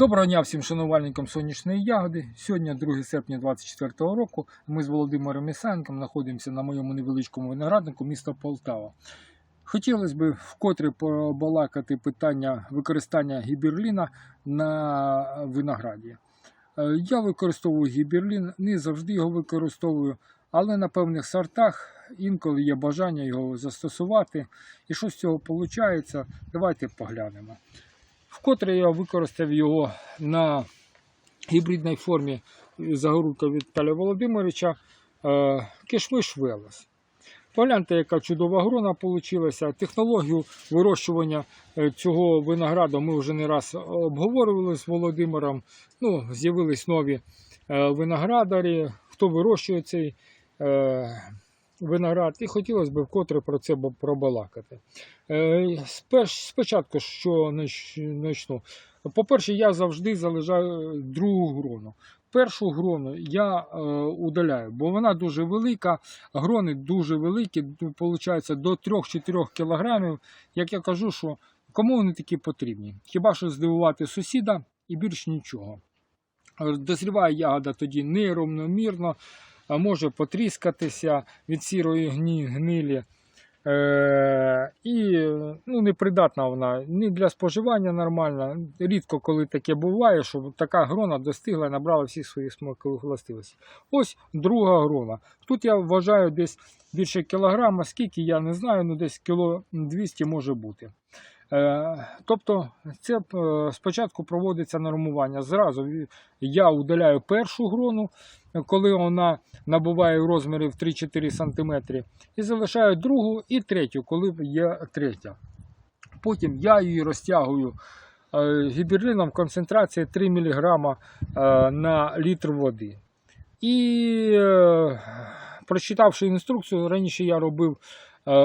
Доброго дня всім шанувальникам сонячної ягоди. Сьогодні 2 серпня 2024 року. Ми з Володимиром Ісенком знаходимося на моєму невеличкому винограднику міста Полтава. Хотілося б вкотре побалакати питання використання гіберліна на винограді. Е, Я використовую гіберлін, не завжди його використовую, але на певних сортах інколи є бажання його застосувати. І що з цього виходить, давайте поглянемо. Вкотре я використав його на гібридній формі загорулка Віталія Володимировича е, Кишмиш Велес. Погляньте, яка чудова грона вийшла. Технологію вирощування е, цього винограду ми вже не раз обговорювали з Володимиром. Ну, з'явились нові е, виноградарі, хто вирощує цей виноград. І хотілося б вкотре про це пробалакати. Е, Спочатку, що нач- начну. По-перше, я завжди залишаю другу грону. Першу грону я е, удаляю, бо вона дуже велика, грони дуже великі, виходить до 3-4 кілограмів. Як я кажу, що кому вони такі потрібні? Хіба що здивувати сусіда і більш нічого. Е, Дозріває ягода тоді нерівномірно, може потріскатися від сірої гнилі. Е, і ну, непридатна вона ні для споживання нормальна. Рідко коли таке буває, що така грона достигла і набрала всі свої смакових властивості. Ось друга грона. Тут я вважаю десь більше кілограма, скільки я не знаю, ну десь кіло 200 може бути. Е, тобто це е, спочатку проводиться нормування. Зразу я удаляю першу грону, коли вона набуває розміри в 3-4 см, і залишаю другу і третю, коли є третя. Потім я її розтягую е, гіберлином концентрація 3 мг на літр води. І прочитавши інструкцію, раніше я робив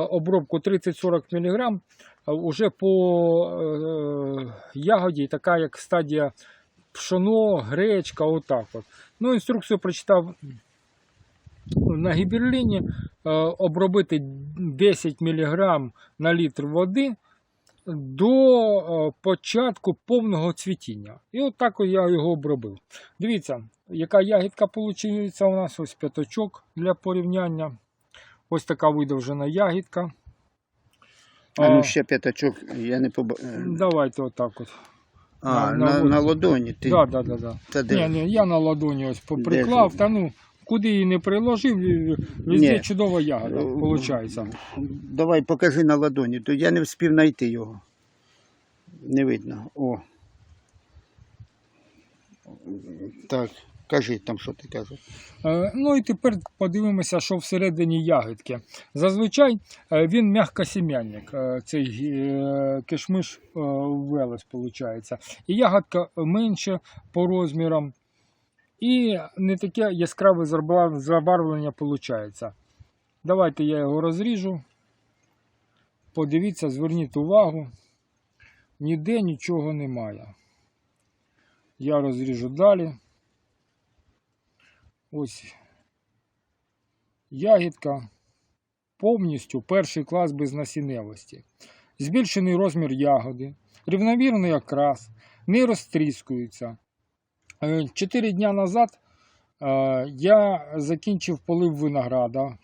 обробку 30-40 мг, уже по е, ягоді, така як стадія пшоно, гречка, отак от. Ну, інструкцію прочитав на гіберліні е, обробити 10 мг на літр води до е, початку повного цвітіння. І от я його обробив. Дивіться, яка ягідка виходить у нас, ось п'яточок для порівняння. Ось така видовжена ягідка. А ну ще п'ятачок, я не поба... Давайте отак от. А, на- на, на ладоні ти. Да, да, да, да. Та де? Ні, ні, я на ладоні ось поприклав, та ну, куди її не приложив, везде Ні. чудова ягода, Е, виходить. Давай покажи на ладоні, то я не встиг знайти його. Не видно. О. Так, кажи там, що ти кажеш. Е, Ну і тепер подивимося, що всередині ягідки. Зазвичай е, він м'якосім'янник, е, цей кишмиш велес, виходить. І ягодка менше по розмірам, і не таке яскраве забарвлення виходить. Давайте я його розріжу. Подивіться, зверніть увагу. Ніде нічого немає. Я розріжу далі. Ось ягідка повністю перший клас без насінневості. Збільшений розмір ягоди, рівномірний окрас, не розтріскується. Е, Чотири дня назад е, я закінчив полив винограда.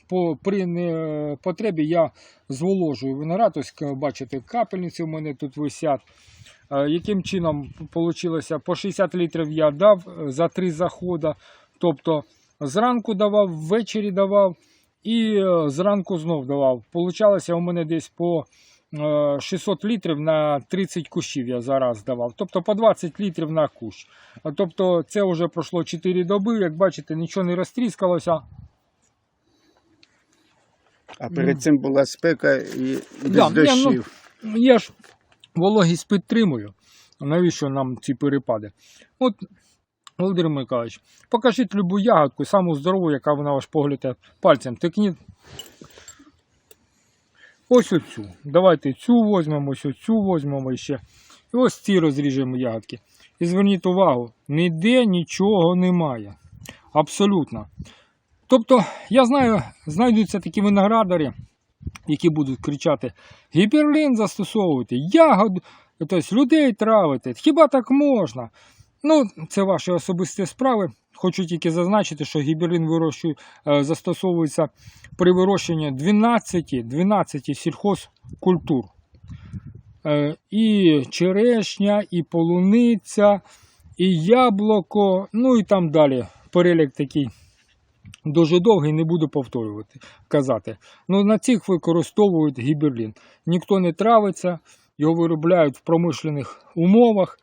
При потребі я зволожую виноград. Ось бачите, капельниці у мене тут висять. Е, Яким чином вийшло? По 60 літрів я дав е, за три заходи. Тобто зранку давав, ввечері давав і е, зранку знов давав. Получалося у мене десь по е, 600 літрів на 30 кущів я зараз давав. Тобто по 20 літрів на кущ. Тобто це вже пройшло 4 доби, як бачите, нічого не розтріскалося. А перед цим була спека і без Да, ну, дощів. Я ж вологість підтримую. Навіщо нам ці перепади? От, Володимир Миколаївич, покажіть любу ягодку, саму здорову, яка вона ваш погляд пальцем тикніть. Ось оцю. Давайте цю візьмемо, ось оцю візьмемо ще. І ось ці розріжемо ягодки. І зверніть увагу, ніде нічого немає. Абсолютно. Тобто, я знаю, знайдуться такі виноградарі, які будуть кричати: Гіперлін застосовувати, ягод, тобто людей травити. Хіба так можна? Ну, це ваші особисті справи. Хочу тільки зазначити, що гіберлін е, застосовується при вирощуванні 12, 12 сільхозкультур. Е, І черешня, і полуниця, і яблуко, ну і там далі. Перелік такий дуже довгий, не буду повторювати, казати. Ну, на цих використовують гіберлін. Ніхто не травиться, його виробляють в промишлених умовах,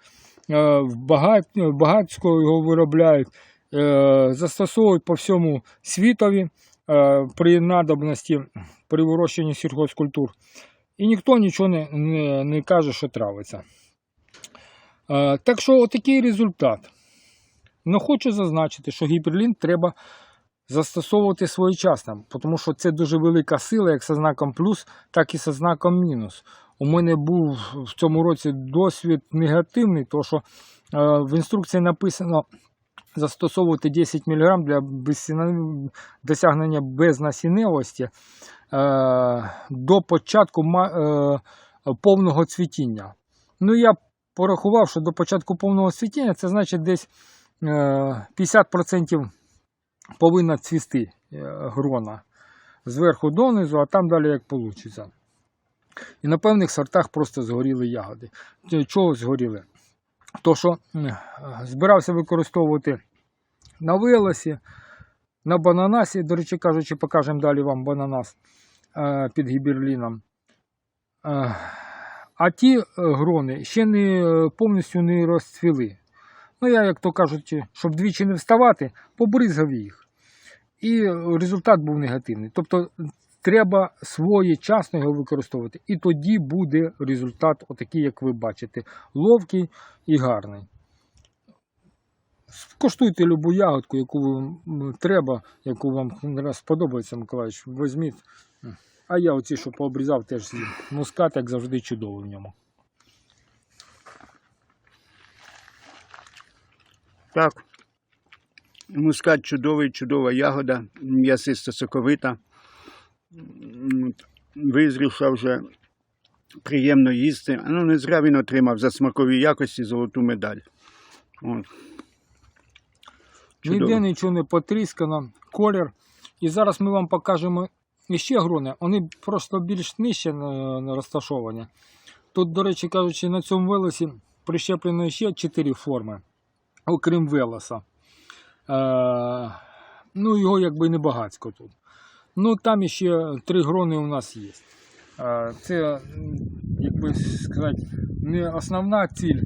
в багат... його виробляють, е, застосовують по всьому світові е, при надобності при вирощенні сільхозкультур. І ніхто нічого не, не, не каже, що травиться. Е, Так що отакий результат. Ну, хочу зазначити, що гіберлін треба застосовувати своєчасно, тому що це дуже велика сила, як зі знаком плюс, так і зі знаком мінус. У мене був в цьому році досвід негативний, тому що е, в інструкції написано застосовувати 10 мг для досягнення безнасінневості е, до початку е, повного цвітіння. Ну, я порахував, що до початку повного цвітіння це значить десь е, 50% повинна цвісти грона зверху донизу, а там далі як вийде. І на певних сортах просто згоріли ягоди. Чого згоріли? То, що збирався використовувати на велосі, на бананасі, до речі кажучи, покажемо далі вам бананас е, під гіберліном. Е, А ті е, грони ще не повністю не розцвіли. Ну, я, як то кажуть, щоб двічі не вставати, побризгав їх. І результат був негативний. Тобто треба своєчасно його використовувати. І тоді буде результат, отакий, як ви бачите, ловкий і гарний. Коштуйте любу ягодку, яку вам треба, яку вам сподобається, Миколаївич, візьміть. А я оці, що пообрізав, теж з'їм. Мускат, як завжди, чудовий в ньому. Так. Мускат чудовий, чудова ягода, м'ясисто соковита. Визрівша вже приємно їсти. Ну, не зря він отримав за смакові якості золоту медаль. От. Чудово. Ніде нічого не потріскано, колір. І зараз ми вам покажемо іще грони. Вони просто більш нижче на- на розташовані. Тут, до речі кажучи, на цьому велосі прищеплено ще 4 форми, окрім велоса. Е, ну, його якби не багацько тут. Ну, там іще три грони у нас є. Це, як би сказати, не основна ціль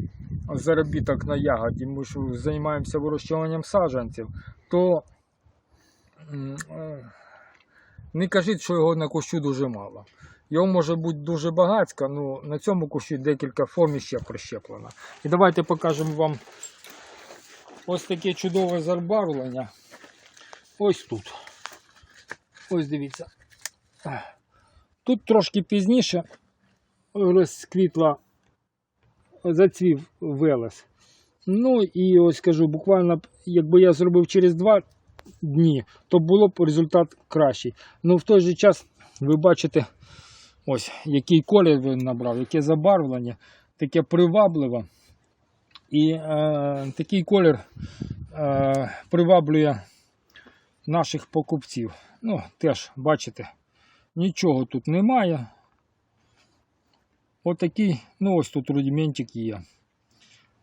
заробіток на ягоді, ми ж займаємося вирощуванням саджанців, то е, не кажіть, що його на кущу дуже мало. Його може бути дуже багатько, ну на цьому кущі декілька форм ще прищеплено. І давайте покажемо вам ось таке чудове зарбарвлення. Ось тут. Ось дивіться. Тут трошки пізніше розквітла зацвів велес. Ну і ось скажу, буквально, якби я зробив через два дні, то було б результат кращий. Ну в той же час ви бачите, ось який колір він набрав, яке забарвлення, таке привабливе. І е, такий колір е, приваблює наших покупців. Ну, теж бачите, нічого тут немає. Отакий, ну ось тут рудиментик є.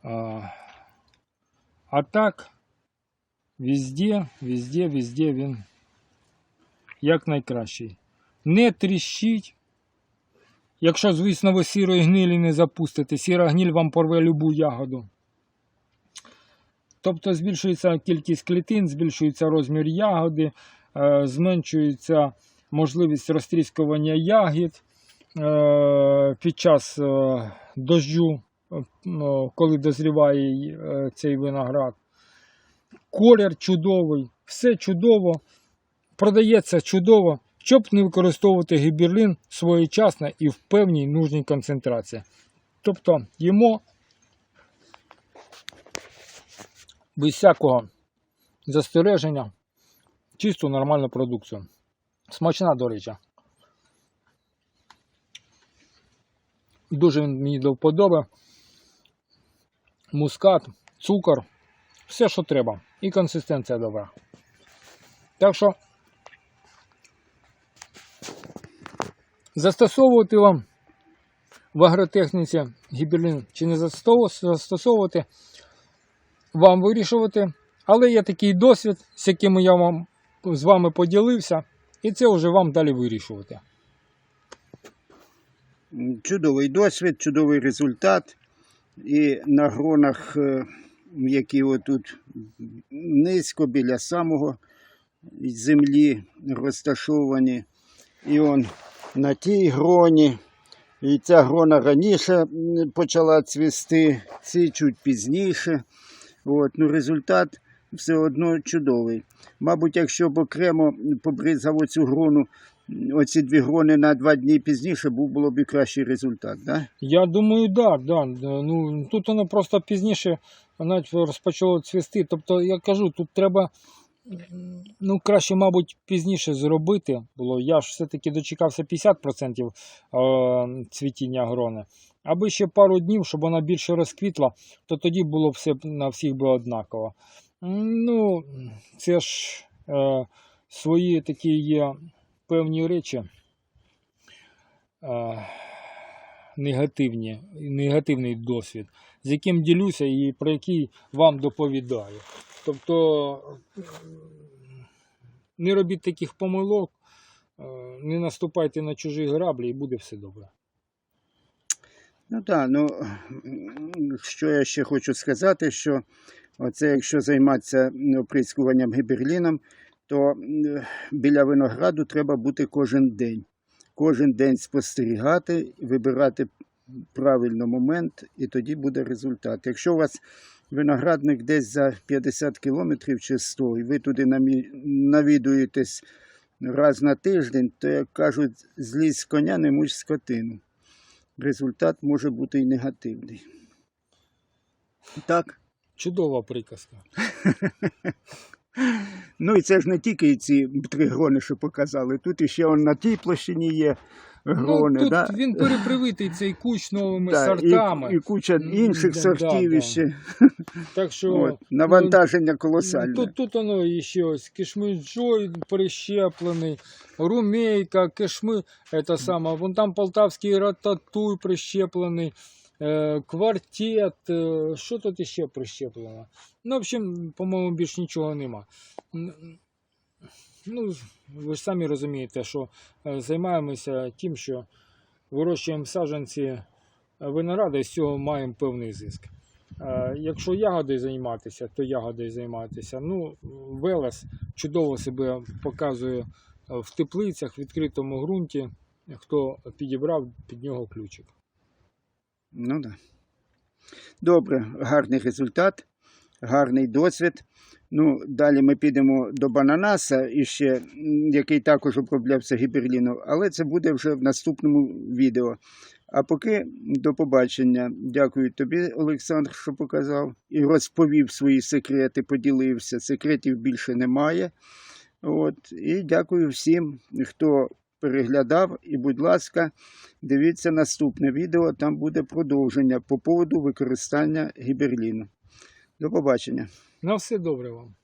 А, а так, везде, везде, везде він як найкращий. Не тріщить. Якщо, звісно, ви сірої гнилі не запустите, сіра гниль вам порве любу ягоду. Тобто збільшується кількість клітин, збільшується розмір ягоди, зменшується можливість розтріскування ягід е, під час е, дождю, е, ну, коли дозріває е, цей виноград. Колір чудовий, все чудово, продається чудово, щоб не використовувати гіберлін своєчасно і в певній нужній концентрації. Тобто їмо без всякого застереження чисту нормальну продукцію. Смачна, до речі. Дуже він мені до вподоби. Мускат, цукор, все, що треба. І консистенція добра. Так що застосовувати вам в агротехніці гіберлін чи не застосовувати, вам вирішувати. Але є такий досвід, з яким я вам з вами поділився, і це вже вам далі вирішувати. Чудовий досвід, чудовий результат. І на гронах, е, які отут низько біля самого землі розташовані. І он на тій гроні. І ця грона раніше почала цвісти, ці чуть пізніше. От, ну, результат все одно чудовий. Мабуть, якщо б окремо побризав оцю грону, оці дві грони на два дні пізніше, був було б і кращий результат. Да? Я думаю, да, да. да. Ну, тут воно просто пізніше навіть розпочало цвісти. Тобто, я кажу, тут треба ну, краще, мабуть, пізніше зробити було. Я ж все-таки дочекався 50% е, цвітіння грони. Аби ще пару днів, щоб вона більше розквітла, то тоді було все на всіх би однаково. Ну, це ж е, свої такі є певні речі. Е, негативні, негативний досвід, з яким ділюся і про який вам доповідаю. Тобто не робіть таких помилок, е, не наступайте на чужі граблі і буде все добре. Ну так, ну що я ще хочу сказати, що оце якщо займатися оприскуванням гіберліном, то біля винограду треба бути кожен день. Кожен день спостерігати, вибирати правильно момент, і тоді буде результат. Якщо у вас виноградник десь за 50 кілометрів чи 100, і ви туди навідуєтесь раз на тиждень, то, як кажуть, злізь з коня, не муч скотину результат може бути і негативний. Так. Чудова приказка. Ну і це ж не тільки ці три грони, що показали. Тут іще он на тій площині є грони. ну, тут да? він перепривитий цей кущ новими Да, сортами. І, і куча інших да, сортів да, іще. Так що От, навантаження колосальне. Тут, тут воно іще ось кишмиджой прищеплений, румейка, кишми, это саме, вон там полтавський рататуй прищеплений, квартет, е, що тут іще прищеплено? Ну, в общем, по-моєму, більш нічого нема. Ну, ви ж самі розумієте, що е, займаємося тим, що вирощуємо саджанці винограду і з цього маємо певний зиск. Е, Якщо ягодою займатися, то ягодою займатися. Ну, Велес чудово себе показує е, в теплицях, в відкритому ґрунті, хто підібрав під нього ключик. Ну да. Добре, гарний результат, гарний досвід. Ну, далі ми підемо до бананаса, і який також оброблявся гіберліном, але це буде вже в наступному відео. А поки до побачення. Дякую тобі, Олександр, що показав і розповів свої секрети, поділився. Секретів більше немає. От. І дякую всім, хто переглядав. І, будь ласка, дивіться наступне відео, там буде продовження по поводу використання гіберліну. До побачення. На все добре вам.